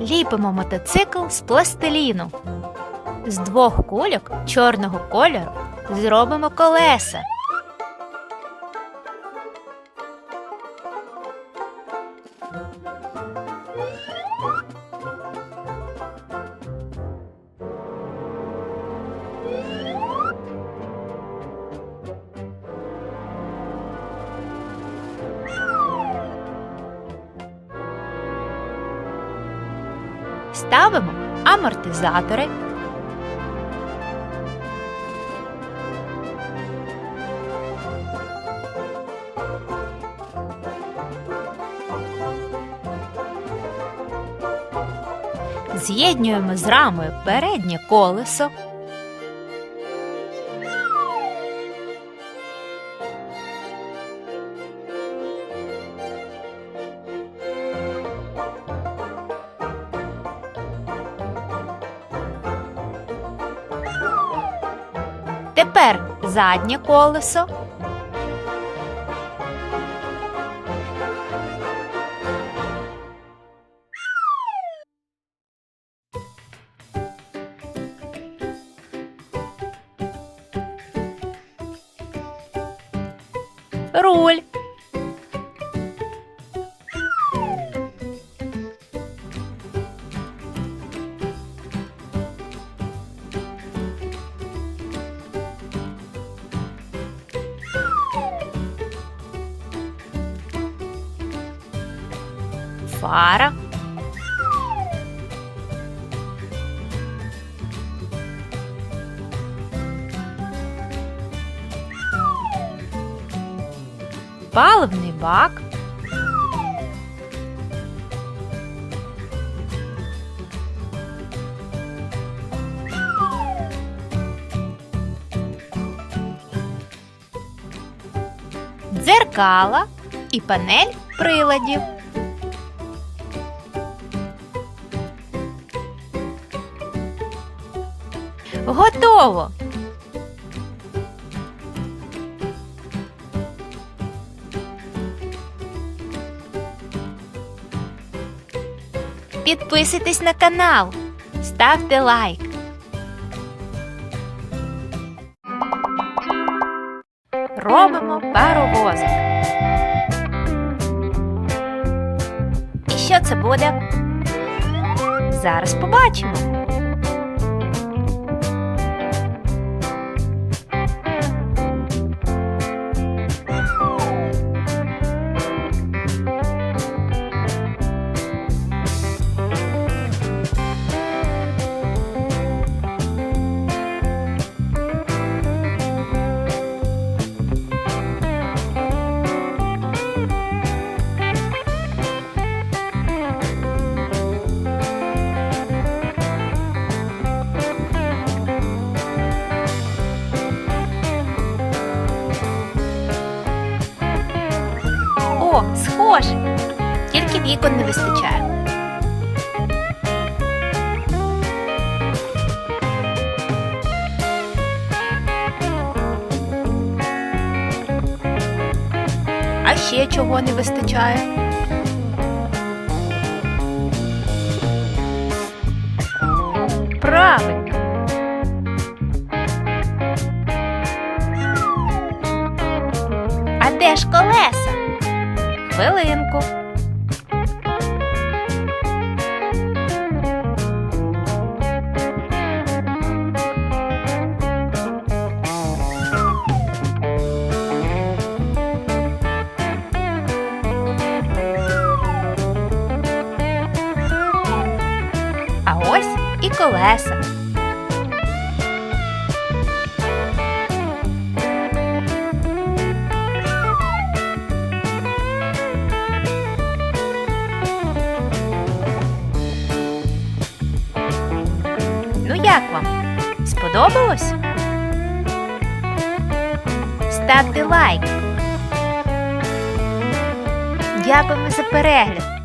Ліпимо мотоцикл з пластиліну. З двох кульок чорного кольору зробимо колеса. Ставимо амортизатори. З'єднуємо з рамою переднє колесо. Тепер заднє колесо. Руль. Фара. Паливний бак. Дзеркала і панель приладів. Готово! Підписуйтесь на канал, ставте лайк. Робимо паровозик. І що це буде? Зараз побачимо. Вікон не вистачає. А ще чого не вистачає? Правильно. А де ж колеса? Хвилинку. Колеса. Ну як вам? Сподобалось? Ставте лайк. Дякуємо за перегляд.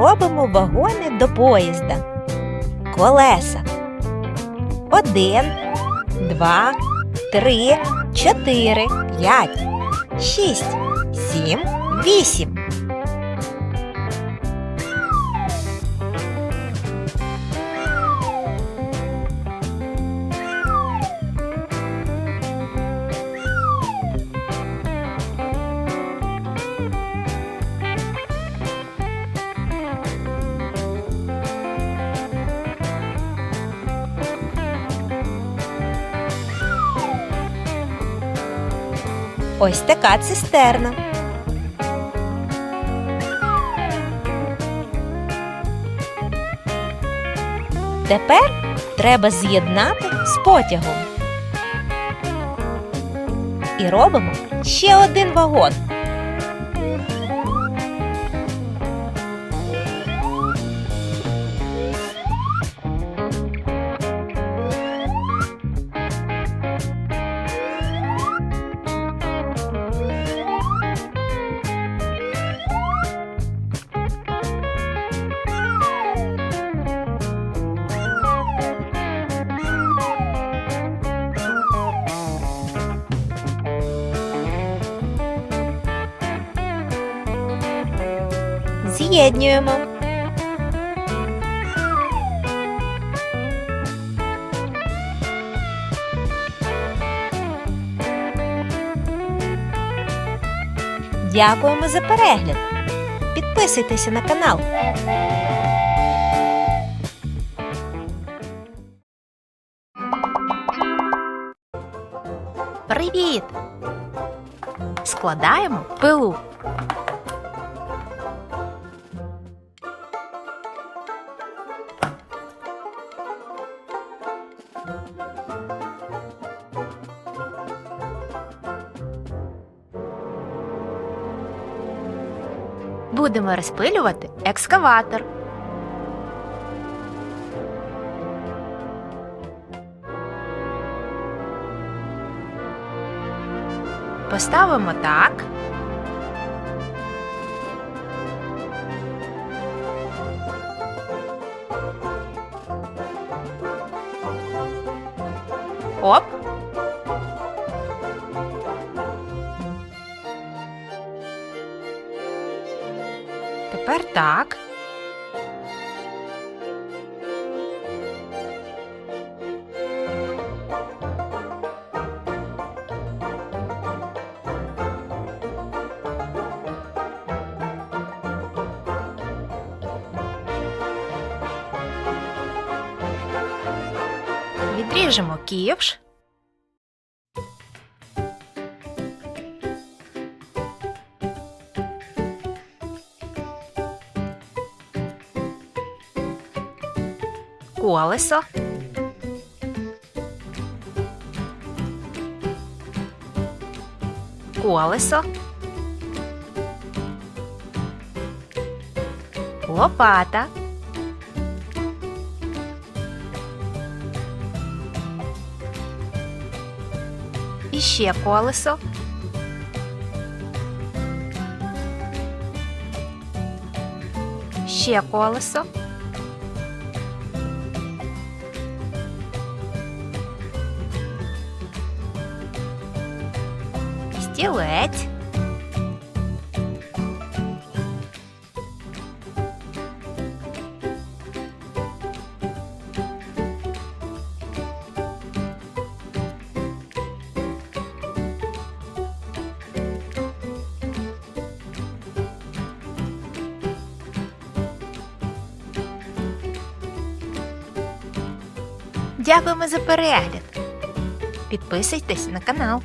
Робимо вагони до поїзда. Колеса. Один, два, три, чотири, п'ять, шість, сім, вісім. Ось така цистерна. Тепер треба з'єднати з потягом. І робимо ще один вагон. З'єднюємо. Дякуємо за перегляд. Підписуйтеся на канал. Привіт! Складаємо пилу. Будемо розпилювати екскаватор. Поставимо так. Тепер так. Відріжемо ківш. Колесо. Колесо. Лопата. І ще колесо. Ще колесо. Стілець. Дякуємо за перегляд. Підписуйтесь на канал.